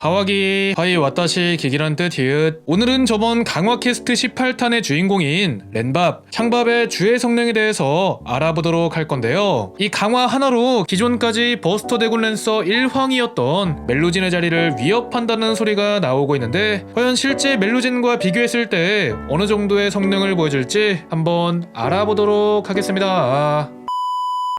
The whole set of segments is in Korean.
하와기 하이 와타시 기기란 뜻 히읗 오늘은 저번 강화 캐스트 18탄의 주인공인 렌밥 창밥의 주의 성능에 대해서 알아보도록 할 건데요. 이 강화 하나로 기존까지 버스터 대군 랜서 1황이었던 멜루진의 자리를 위협한다는 소리가 나오고 있는데 과연 실제 멜루진과 비교했을 때 어느 정도의 성능을 보여줄지 한번 알아보도록 하겠습니다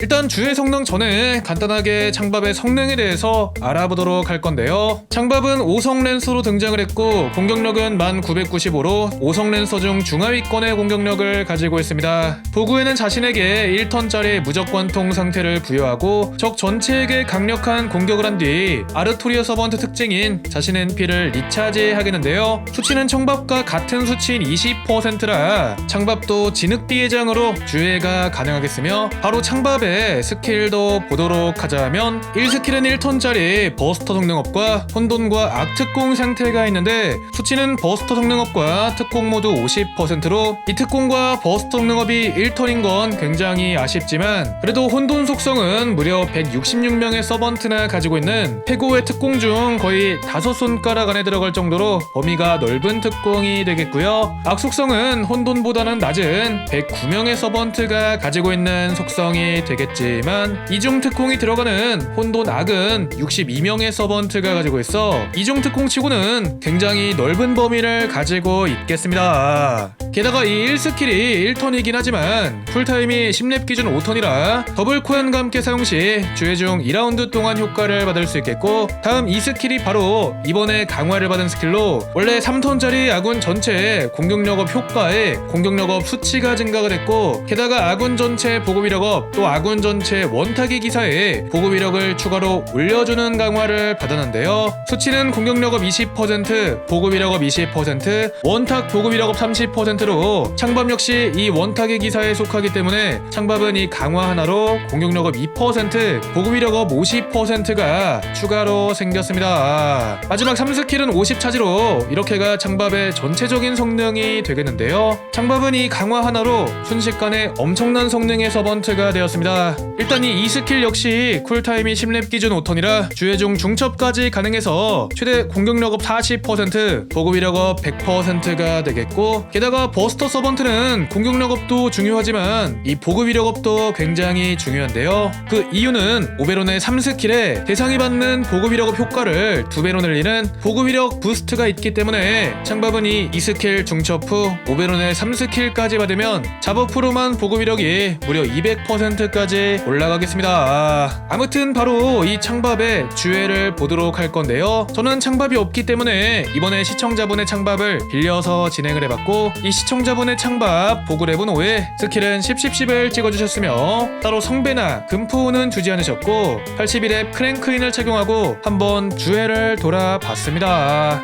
일단 주의 성능 전에 간단하게 창밥의 성능에 대해서 알아보도록 할 건데요. 창밥은 5성 랜서로 등장을 했고 공격력은 1995로 5성 랜서 중 중하위권의 공격력을 가지고 있습니다. 보구에는 자신에게 1턴짜리 무적관통 상태를 부여하고 적 전체에게 강력한 공격을 한 뒤 아르토리어 서번트 특징인 자신의 NP를 리차지 하겠는데요. 수치는 청밥과 같은 수치인 20%라 창밥도 진흙비 예장으로 주의가 가능하겠으며 바로 창밥의 스킬도 보도록 하자면 1스킬은 1턴짜리 버스터 성능업과 혼돈과 악특공 상태가 있는데 수치는 버스터 성능업과 특공 모두 50%로 이 특공과 버스터 성능업이 1턴인 건 굉장히 아쉽지만 그래도 혼돈 속성은 무려 166명의 서번트나 가지고 있는 최고의 특공 중 거의 다섯 손가락 안에 들어갈 정도로 범위가 넓은 특공이 되겠고요. 악 속성은 혼돈보다는 낮은 109명의 서번트가 가지고 있는 속성이 되겠 지만 이중 특공이 들어가는 혼돈 악은 62명의 서번트가 가지고 있어 이중 특공 치고는 굉장히 넓은 범위를 가지고 있겠습니다. 게다가 이 1스킬이 1턴이긴 하지만 쿨타임이 10렙 기준 5턴이라 더블 코연과 함께 사용 시 주회 중 2라운드 동안 효과를 받을 수 있겠고 다음 이 스킬이 바로 이번에 강화를 받은 스킬로 원래 3턴짜리 아군 전체 공격력업 효과에 공격력업 수치가 증가가 됐고 게다가 아군 전체 보급 위력업 또 아군 전체 원타기 기사에 보급 위력을 추가로 올려주는 강화를 받았는데요. 수치는 공격력업 20% 보급 위력업 20% 원탁 보급 위력업 30%로 창밥 역시 이 원탁의 기사에 속하기 때문에 창밥은 이 강화 하나로 공격력업 2% 보급 위력업 50%가 추가로 생겼습니다. 마지막 3스킬은 50 차지로 이렇게가 창밥의 전체적인 성능이 되겠는데요. 창밥은 이 강화 하나로 순식간에 엄청난 성능의 서번트가 되었습니다. 일단 이 2스킬 역시 쿨타임이 10렙 기준 5턴이라 주회 중 중첩까지 가능해서 최대 공격력업 40% 보급 위력업 100%가 되겠고 게다가 버스터 서번트는 공격력업도 중요하지만 이 보급위력업도 굉장히 중요한데요. 그 이유는 오베론의 3스킬에 대상이 받는 보급위력업 효과를 두 배로 늘리는 보급위력 부스트가 있기 때문에 창밥은 이 2스킬 중첩 후 오베론의 3스킬까지 받으면 잡업프로만 보급위력이 무려 200%까지 올라가겠습니다. 아무튼 바로 이 창밥의 주회를 보도록 할 건데요. 저는 창밥이 없기 때문에 이번에 시청자분의 창밥을 빌려서 진행을 해봤고 이 시청자분의 창밥 보글 해본 후에 스킬은 10, 10, 10을 찍어주셨으며 따로 성배나 금포는 주지 않으셨고 81의 크랭크인을 착용하고 한번 주회를 돌아봤습니다.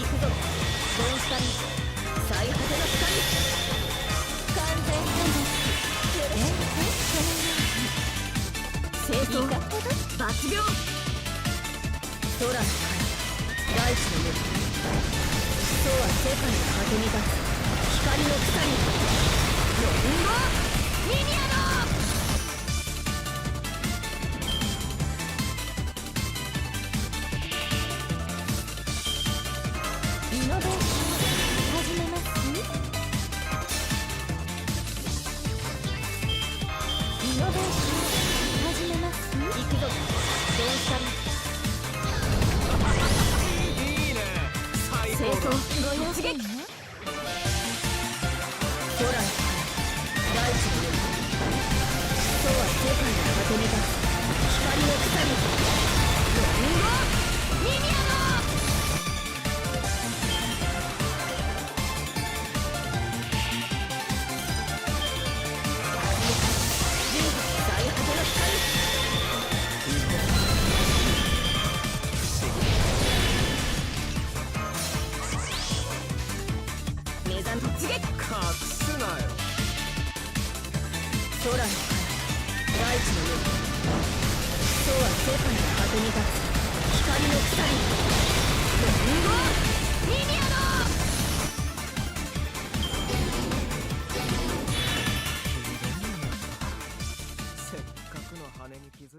行くぞゴンスカリ最果ての光完全戦争抜病空の彼大地の目 とは世界の果てに立つ。光の鎖。ロンゴミニアノ一撃空大地の夜とは世界をまとめた光の鎖目覚め突撃隠すなよ。空の彼大地の上。とは世界の果てに立つ光の鎖ロンゴミニアノせっかくの羽に気づ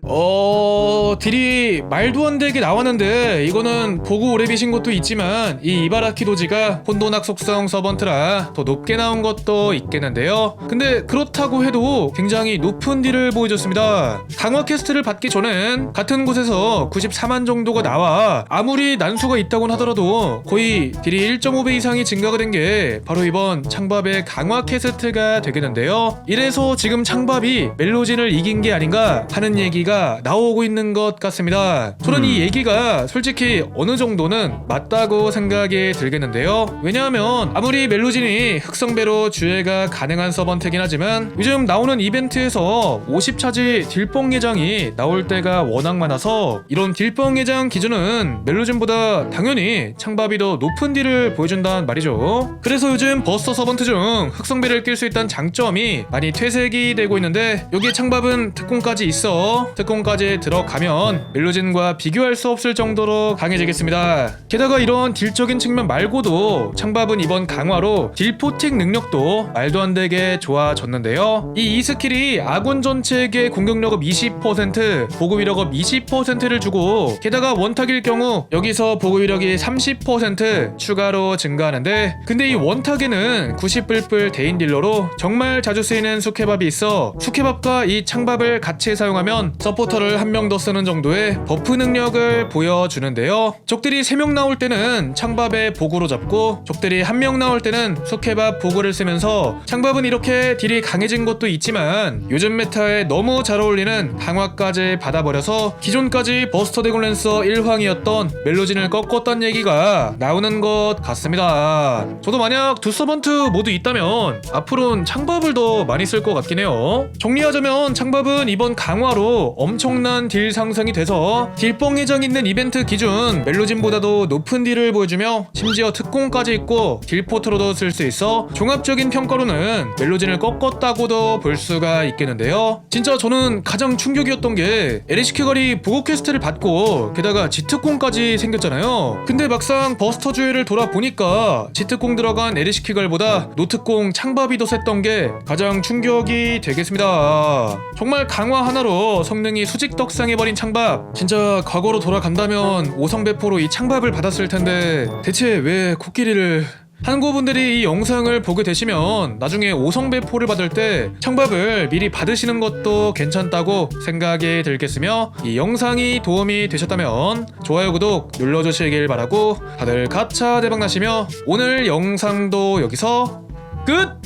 어 딜이 말도 안 되게 나왔는데 이거는 보고 오래 비신 것도 있지만 이 이바라키 도지가 혼돈학 속성 서번트라 더 높게 나온 것도 있겠는데요. 근데 그렇다고 해도 굉장히 높은 딜을 보여줬습니다. 강화 캐스트를 받기 전엔 같은 곳에서 94만 정도가 나와 아무리 난수가 있다곤 하더라도 거의 딜이 1.5배 이상이 증가가 된 게 바로 이번 창밥의 강화 캐스트가 되겠는데요. 이래서 지금 창밥이 멜로진을 이긴 게 아닌가 하는 얘기가 나오고 있는 것 같습니다. 저는 이 얘기가 솔직히 어느 정도는 맞다고 생각이 들겠는데요. 왜냐하면 아무리 멜로진이 흑성배로 주애가 가능한 서번트긴 하지만 요즘 나오는 이벤트에서 50차지 딜뽕 예장이 나올 때가 워낙 많아서 이런 딜뽕 예장 기준은 멜로진보다 당연히 창밥이 더 높은 딜을 보여준단 말이죠. 그래서 요즘 버스터 서번트 중 흑성배를 낄 수 있다는 장점이 많이 퇴색이 되고 있는데 여기 창밥은 특공까지 있어. 특공까지 들어가면 멜로진과 비교할 수 없을 정도로 강해지겠습니다. 게다가 이런 딜적인 측면 말고도 창밥은 이번 강화로 딜포틱 능력도 말도 안 되게 좋아졌는데요. 이 2스킬이 아군 전체에게 공격력업 20% 보급 위력업 20%를 주고 게다가 원탁일 경우 여기서 보급 위력이 30% 추가로 증가하는데 근데 이 원탁에는 90불불 대인 딜러로 정말 자주 쓰이는 수케밥이 있어 수케밥과 이 창밥을 같이 사용하면 서포터를 한 명 더 쓰는 정도의 버프 능력을 보여주는데요. 적들이 3명 나올 때는 창밥의 보고로 잡고 적들이 한명 나올 때는 수케밥 보고를 쓰면서 창밥은 이렇게 딜이 강해진 것도 있지만 요즘 메타에 너무 잘 어울리는 강화까지 받아버려서 기존까지 버스터 데곤랜서 1황이었던 멜로진을 꺾었다는 얘기가 나오는 것 같습니다. 저도 만약 두 서번트 모두 있다면 앞으로는 창밥을 더 많이 쓸 것 같긴 해요. 정리하자면 창밥은 이번 강화로 엄청난 딜 상 승이 돼서 딜뽕 예정 있는 이벤트 기준 멜로진보다도 높은 딜을 보여주며 심지어 특공까지 있고 딜포트로도 쓸 수 있어 종합적인 평가로는 멜로진을 꺾었다고도 볼 수가 있겠는데요. 진짜 저는 가장 충격이었던 게 LHK 걸이 보고 퀘스트를 받고 게다가 지특공까지 생겼잖아요. 근데 막상 버스터 주회를 돌아보니까 지특공 들어간 LHK 걸보다 노특공 창밥이 더 셌던 게 가장 충격이 되겠습니다. 정말 강화 하나로 성능이 수직덕상해버린 창밥 진짜 과거로 돌아간다면 오성배포로 이 창밥을 받았을 텐데 대체 왜 코끼리를 한국분들이 이 영상을 보게 되시면 나중에 오성배포를 받을 때 창밥을 미리 받으시는 것도 괜찮다고 생각이 들겠으며 이 영상이 도움이 되셨다면 좋아요 구독 눌러주시길 바라고 다들 가차 대박 나시며 오늘 영상도 여기서 끝!